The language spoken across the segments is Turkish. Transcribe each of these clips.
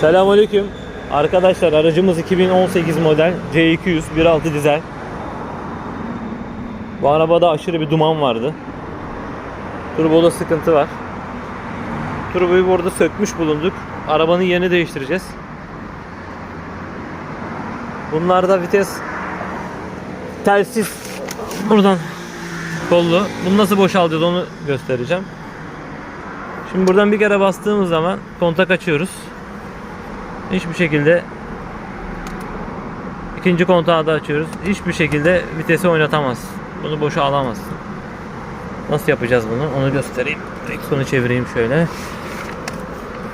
Selamünaleyküm. Arkadaşlar aracımız 2018 model C200 1.6 dizel. Bu arabada aşırı bir duman vardı. Turboda sıkıntı var. Turboyu burada sökmüş bulunduk. Arabanın yerini değiştireceğiz. Bunlarda vites telsiz buradan kollu. Bunu nasıl boşaltacağız onu göstereceğim. Şimdi buradan bir kere bastığımız zaman kontak açıyoruz. Hiçbir şekilde ikinci kontağı da açıyoruz. Hiçbir şekilde vitesi oynatamaz. Bunu boşa alamazsın. Nasıl yapacağız bunu? Onu göstereyim. Direksiyonu çevireyim şöyle.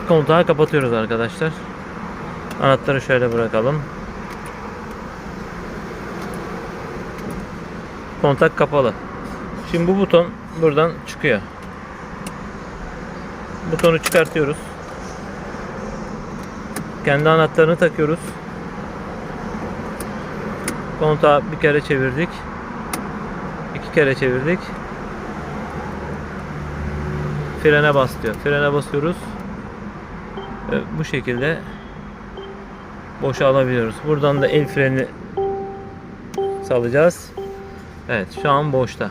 Kontağı kapatıyoruz arkadaşlar. Anahtarı şöyle bırakalım. Kontak kapalı. Şimdi bu buton buradan çıkıyor. Butonu çıkartıyoruz. Kendi anahtarını takıyoruz. Kontağı bir kere çevirdik. iki kere çevirdik. Frene bas diyor. Frene basıyoruz. Ve bu şekilde boşa alabiliyoruz. Buradan da el freni salacağız. Evet şu an boşta.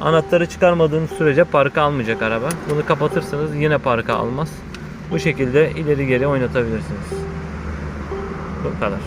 Anahtarı çıkarmadığım sürece parka almayacak araba. Bunu kapatırsanız yine parka almaz. Bu şekilde ileri geri oynatabilirsiniz. Bu kadar.